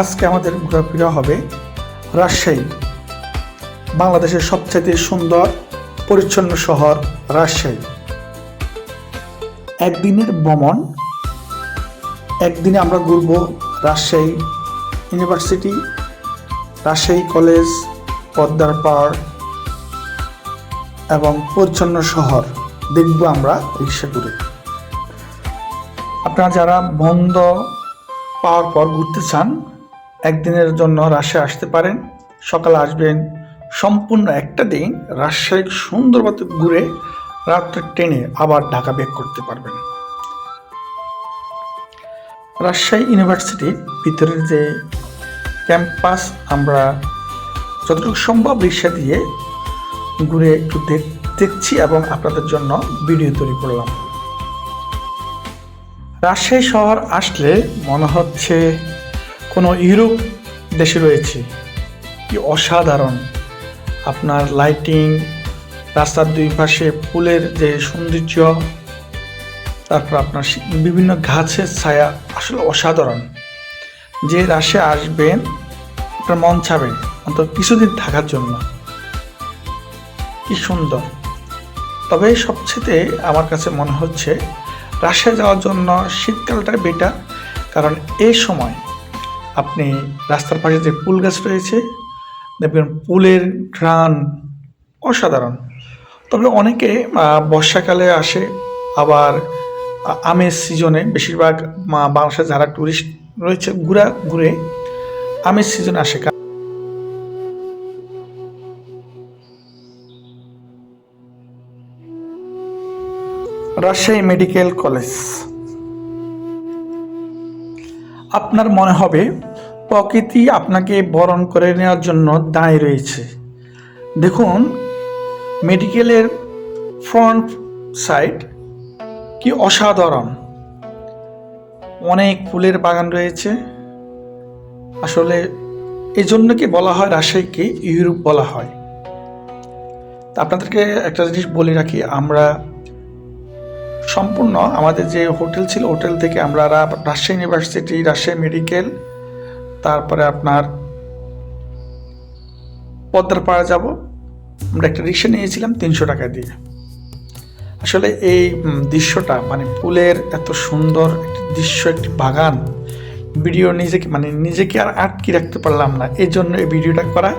আজকে আমাদের ঘোরাফেরা হবে রাজশাহী, বাংলাদেশের সবচেয়ে সুন্দর, পরিচ্ছন্ন শহর রাজশাহী। একদিনের ভ্রমণ, একদিনে আমরা ঘুরব রাজশাহী ইউনিভার্সিটি, রাজশাহী কলেজ, পদ্মার পাড় এবং পরিচ্ছন্ন শহর দেখব আমরা রিক্সা করে আপনারা যারা বন্ধ পাওয়ার পর ঘুরতে চান একদিনের জন্য রাজশাহী আসতে পারেন, সকালে আসবেন, সম্পূর্ণ একটা দিন রাজশাহী সুন্দরভাবে ঘুরে রাত্রে ট্রেনে আবার ঢাকা ব্যাক করতে পারবেন। রাজশাহী ইউনিভার্সিটির ভিতরের যে ক্যাম্পাস, আমরা যতটুকু সম্ভব রিক্সা দিয়ে ঘুরে একটু দেখছি এবং আপনাদের জন্য ভিডিও তৈরি করলাম। রাজশাহী শহর আসলে মনে হচ্ছে কোনো ইউরোপ দেশে রয়েছে কি অসাধারণ। আপনার লাইটিং রাস্তার দুই পাশে ফুলের যে সৌন্দর্য, তারপর আপনার বিভিন্ন গাছের ছায়া আসলে অসাধারণ। যে রাশে আসবেন, আপনার মন চাবে অন্তত কিছুদিন থাকার জন্য। কি সুন্দর। তবে সবচেয়ে আমার কাছে মনে হচ্ছে রাজশাহী যাওয়ার জন্য শীতকালটাই বেটার কারণ এই সময় আপনি রাস্তার পাশে যে ফুল গাছ রয়েছে, দেখবেন ফুলের ঘ্রাণ অসাধারণ। তবে অনেকে বর্ষাকালে আসে, আবার আমের সিজনে বেশিরভাগ মা- বাংলাদেশে যারা টুরিস্ট রয়েছে ঘুরা, ঘুরে আমের সিজনে আসে। Rajshahi medical college. আপনার মনে হবে, প্রকৃতি আপনাকে বরণ করে নেওয়ার জন্য দাঁড়িয়ে রয়েছে। দেখুন, মেডিকেলের ফ্রন্ট সাইড কি অসাধারণ। অনেক ফুলের বাগান রয়েছে। আসলে এই জন্য কি বলা হয়, রাজশাহীকে ইউরোপ বলা হয়? তা আপনাদেরকে একটা জিনিস বলে রাখি, আমরা সম্পূর্ণ। আমাদের যে হোটেল ছিল, হোটেল থেকে আমরা রাজশাহী ইউনিভার্সিটি রাজশাহী মেডিকেল তারপরে আপনার পদ্মার পাড়া যাব। আমরা একটা রিক্সা নিয়েছিলাম তিনশো টাকা দিয়ে। আসলে এই দৃশ্যটা মানে ফুলের এত সুন্দর একটি দৃশ্য, একটি বাগান, ভিডিও নিজেকে মানে নিজেকে আর আটকে রাখতে পারলাম না। এই জন্য এই ভিডিওটা করা।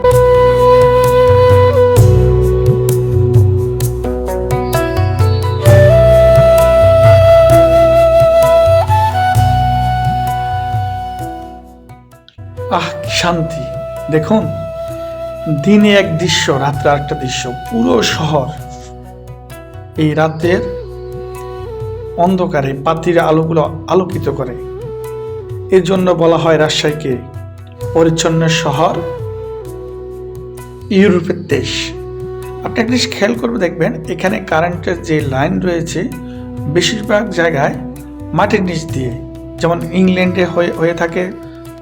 আহ শান্তি। দেখুন, দিনে এক দৃশ্য, রাত্রে আরেকটা দৃশ্য, পুরো শহর। এই রাতের অন্ধকারে পাতির আলোগুলো আলোকিত করে। এর জন্য বলা হয় রাজশাহীকে পরিচ্ছন্ন শহর, ইউরোপের দেশ। আপনি একটা জিনিস খেয়াল করবে, দেখবেন এখানে কারেন্টের যে লাইন রয়েছে, বেশিরভাগ জায়গায় মাটির নিচ দিয়ে, যেমন ইংল্যান্ডে হয়ে হয়ে থাকে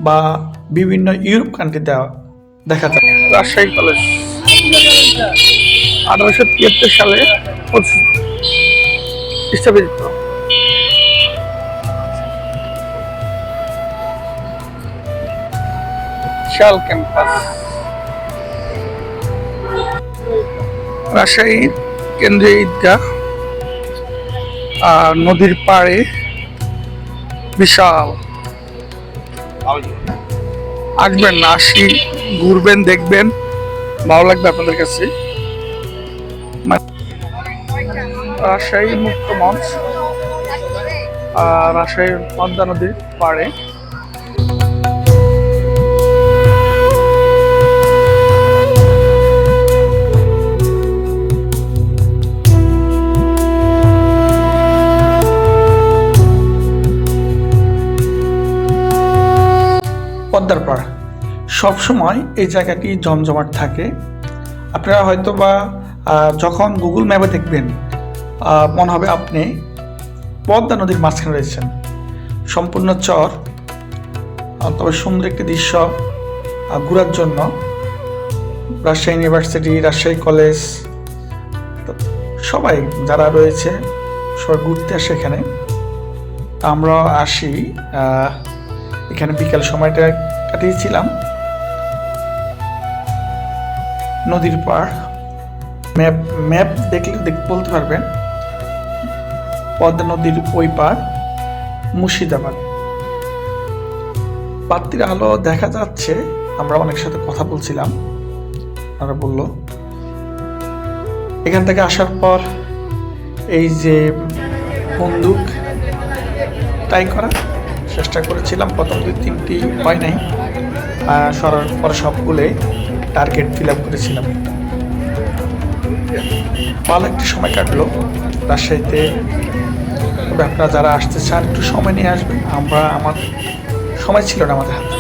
বা বিভিন্ন ইউরোপ কান্ট্রি দেওয়া দেখা যায়। রাজশাহী কলেজ আঠারোশো তিয়াত্তর সালে স্থাপিত। বিশাল ক্যাম্পাস। রাজশাহী কেন্দ্রীয় ঈদগাহ, আর নদীর পাড়ে বিশাল। আসবেন আসি, ঘুরবেন, দেখবেন। ভালো লাগবে আপনাদের কাছে। রাজশাহী মুক্ত মঞ্চ রাজশাহী পদ্মা নদীর পাড়ে। পদ্মার সবসময় এই জায়গাটি জমজমাট থাকে। আপনারা হয়তো বা যখন গুগল ম্যাপে দেখবেন মনে হবে আপনি পদ্মা নদীর মাঝখানে রয়েছেন। সম্পূর্ণ চর তবে সুন্দর একটি দৃশ্য ঘোরার জন্য। রাজশাহী ইউনিভার্সিটি রাজশাহী কলেজ সবাই যারা রয়েছে, সবাই ঘুরতে আসে এখানে। আমরা আসি এখানে বিকাল সময়টা কাটিয়েছিলাম। নদীর পাড়। ম্যাপ ম্যাপ দেখলে দেখ, বলতে পারবেন। পদ্মা নদীর ওই পাড়, মুর্শিদাবাদ। পাত্রীর আলো দেখা যাচ্ছে, আমরা অনেক সাথে কথা বলছিলাম। ওরা বলল, এখান থেকে আসার পর এই যে বন্দুক ট্রাই করা, চেষ্টা করেছিলাম, প্রথম দুই তিনটি হয় নাই। সরার পর সবগুলোই টার্গেট ফিল আপ করেছিলাম। ভালো একটি সময় কাটলো। রাজশাহীতে তবে আপনারা যারা আসতে চান, একটু সময় নিয়ে আসবেন। আমরা আমার সময় ছিল না আমাদের হাতে।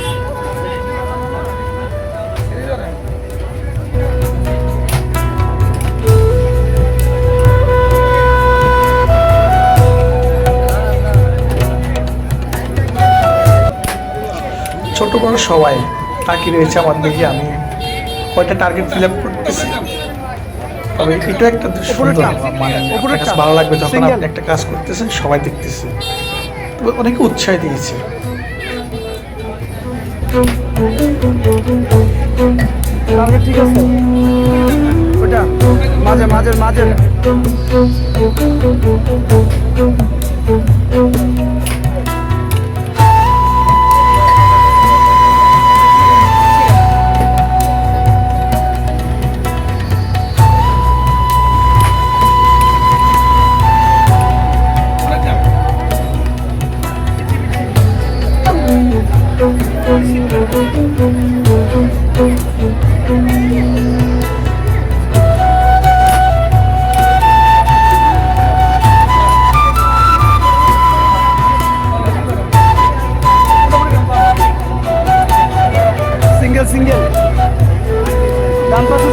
ছোট বড় সবাই, তাকিয়ে রয়েছে আমার দিকে, আমি কয়টা টার্গেট ফিল আপ করতেছি? তবে এটা একটা সুন্দর মানে ভালো লাগবে যখন আপনি একটা কাজ করতেছেন সবাই দেখতেছে। তবে অনেকে উৎসাহ দিয়েছে। টার্গেট ঠিক আছে? ওটা মাঝে মাঝে মাঝে। সিঙ্গেল। ডান পাশে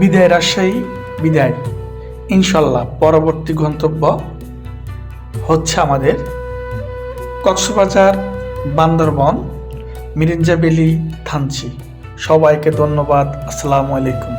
বিদায় রাজশাহী, বিদায়। ইনশাল্লাহ পরবর্তী গন্তব্য হচ্ছে আমাদের কক্সবাজার, বান্দরবন মিরিঞ্জাবেলি থানচি। সবাইকে ধন্যবাদ। আসসালামু আলাইকুম।